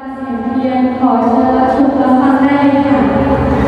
การเสียงเทียนขอเชิญรับชมรับฟังได้เลยค่ะ